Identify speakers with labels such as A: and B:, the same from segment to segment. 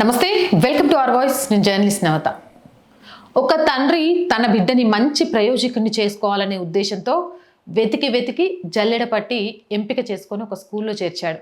A: నమస్తే welcome to our voice. నేను journalist నవత. ఒక తండ్రి తన బిడ్డని మంచి ప్రయోజకుని చేసుకోవాలనే ఉద్దేశంతో వెతికి వెతికి జల్లెడ పట్టి ఎంపిక చేసుకొని ఒక స్కూల్లో చేర్చాడు.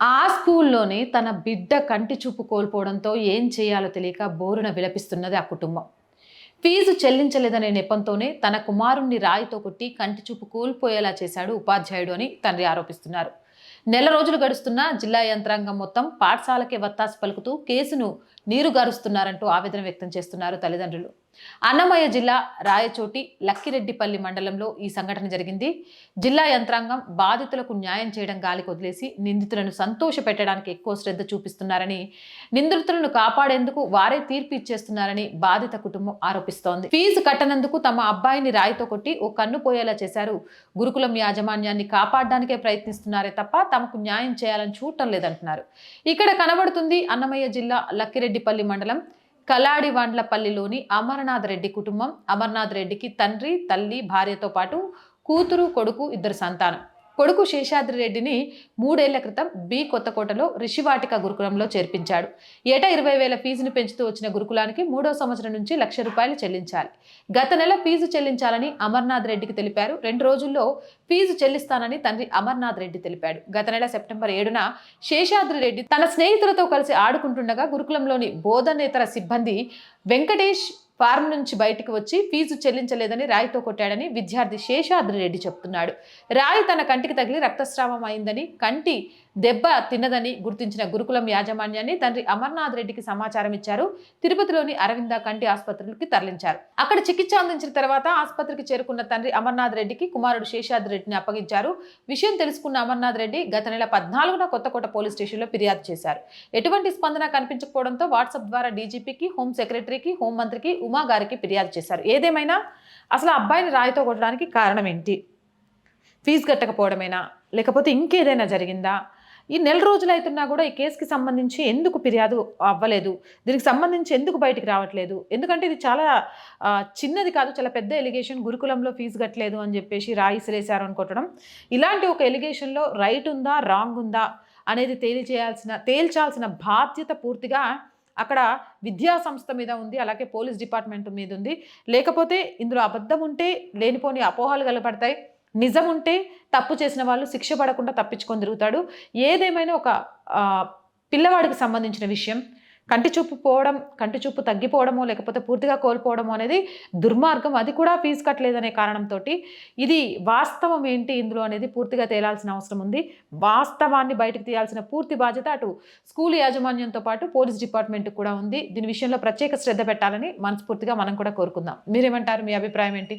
A: ఆ స్కూల్లోనే తన బిడ్డ కంటి చూపు కోల్పోవడంతో ఏం చేయాలో తెలియక బోరున విలపిస్తున్నది ఆ కుటుంబం. ఫీజు చెల్లించలేదనే నెపంతోనే తన కుమారుణ్ణి రాయితో కొట్టి కంటి చూపు కోల్పోయేలా చేశాడు ఉపాధ్యాయుడు అని తండ్రి ఆరోపిస్తున్నారు. నెల రోజులు గడుస్తున్న జిల్లా యంత్రాంగం మొత్తం పాఠశాలకే వత్తాసు పలుకుతూ కేసును నీరుగారుస్తున్నారంటూ ఆవేదన వ్యక్తం చేస్తున్నారు తల్లిదండ్రులు. అన్నమయ్య జిల్లా రాయచోటి లక్కిరెడ్డిపల్లి మండలంలో ఈ సంఘటన జరిగింది. జిల్లా యంత్రాంగం బాధితులకు న్యాయం చేయడం గాలికి వదిలేసి నిందితులను సంతోష పెట్టడానికి ఎక్కువ శ్రద్ధ చూపిస్తున్నారని నిందితులను కాపాడేందుకు వారే తీర్పు ఇచ్చేస్తున్నారని బాధిత కుటుంబం ఆరోపిస్తోంది. ఫీజు కట్టనందుకు తమ అబ్బాయిని రాయితో కొట్టి ఓ కన్ను పోయేలా చేశారు. గురుకులం యాజమాన్యాన్ని కాపాడడానికే ప్రయత్నిస్తున్నారే తప్ప తమకు న్యాయం చేయాలని చూడటం లేదంటున్నారు. ఇక్కడ కనబడుతుంది అన్నమయ్య జిల్లా లక్కిరెడ్డిపల్లి మండలం కలాడివాండ్లపల్లిలోని అమర్నాథ్ రెడ్డి కుటుంబం. అమర్నాథ్ రెడ్డికి తండ్రి తల్లి భార్యతో పాటు కూతురు కొడుకు ఇద్దరు సంతానం. కొడుకు శేషాద్రి రెడ్డిని మూడేళ్ళ క్రితం బి కొత్తకోటలో రిషివాటిక గురుకులంలో చేర్పించాడు. ఏటా ఇరవై వేల ఫీజును పెంచుతూ వచ్చిన గురుకులానికి మూడో సంవత్సరం నుంచి లక్ష రూపాయలు చెల్లించాలి. గత నెల ఫీజు చెల్లించాలని అమర్నాథ్ రెడ్డికి తెలిపారు. రెండు రోజుల్లో ఫీజు చెల్లిస్తానని తండ్రి అమర్నాథ్ రెడ్డి తెలిపాడు. గత నెల సెప్టెంబర్ ఏడున శేషాద్రి రెడ్డి తన స్నేహితులతో కలిసి ఆడుకుంటుండగా గురుకులంలోని బోధనేతర సిబ్బంది వెంకటేష్ ఫార్మ్ నుంచి బయటకు వచ్చి ఫీజు చెల్లించలేదని రాయితో కొట్టాడని విద్యార్థి శేషాద్రి రెడ్డి చెప్తున్నాడు. రాయి తన కంటికి తగిలి రక్తస్రావం అయిందని కంటి దెబ్బ తిన్నదని గుర్తించిన గురుకులం యాజమాన్యాన్ని తండ్రి అమర్నాథ్ రెడ్డికి సమాచారం ఇచ్చారు. తిరుపతిలోని అరవింద కంటి ఆసుపత్రికి తరలించారు. అక్కడ చికిత్స అందించిన తర్వాత ఆసుపత్రికి చేరుకున్న తండ్రి అమర్నాథ్ రెడ్డికి కుమారుడు శేషాద్రి రెడ్డిని అప్పగించారు. విషయం తెలుసుకున్న అమర్నాథ్ రెడ్డి గత నెల పద్నాలుగున కొత్తకోట పోలీస్ స్టేషన్లో ఫిర్యాదు చేశారు. ఎటువంటి స్పందన కనిపించకపోవడంతో వాట్సాప్ ద్వారా డీజీపీకి హోం సెక్రటరీకి హోంమంత్రికి ఉమా గారికి ఫిర్యాదు చేశారు. ఏదేమైనా? అసలు అబ్బాయిని రాయితో కొట్టడానికి కారణం ఏంటి? ఫీజు కట్టకపోవడమేనా? లేకపోతే ఇంకేదైనా జరిగిందా? ఈ నెల రోజులు అవుతున్నా కూడా ఈ కేసుకి సంబంధించి ఎందుకు ఫిర్యాదు అవ్వలేదు? దీనికి సంబంధించి ఎందుకు బయటికి రావట్లేదు? ఎందుకంటే ఇది చాలా చిన్నది కాదు చాలా పెద్ద ఎలిగేషన్. గురుకులంలో ఫీజు కట్టలేదు అని చెప్పేసి రాయి సిరేశారు కొట్టడం ఇలాంటి ఒక ఎలిగేషన్లో రైట్ ఉందా రాంగ్ ఉందా అనేది తేల్చేయాల్సిన తేల్చాల్సిన బాధ్యత పూర్తిగా అక్కడ విద్యా సంస్థ మీద ఉంది. అలాగే పోలీస్ డిపార్ట్మెంట్ మీద ఉంది. లేకపోతే ఇందులో అబద్ధం ఉంటే లేనిపోని అపోహలు కలపడతాయి. నిజం ఉంటే తప్పు చేసిన వాళ్ళు శిక్ష పడకుండా తప్పించుకొని తిరుగుతాడు. ఏదేమైనా ఒక పిల్లవాడికి సంబంధించిన విషయం కంటి చూపు పోవడం కంటి చూపు తగ్గిపోవడమో లేకపోతే పూర్తిగా కోల్పోవడమో అనేది దుర్మార్గం. అది కూడా ఫీజు కట్టలేదనే కారణంతో ఇది వాస్తవం ఏంటి ఇందులో అనేది పూర్తిగా తేలాల్సిన అవసరం ఉంది. వాస్తవాన్ని బయటకు తీయాల్సిన పూర్తి బాధ్యత అటు స్కూల్ యాజమాన్యంతో పాటు పోలీస్ డిపార్ట్మెంట్ కూడా ఉంది. దీని విషయంలో ప్రత్యేక శ్రద్ధ పెట్టాలని మనస్ఫూర్తిగా మనం కూడా కోరుకుందాం. మీరేమంటారు? మీ అభిప్రాయం ఏంటి?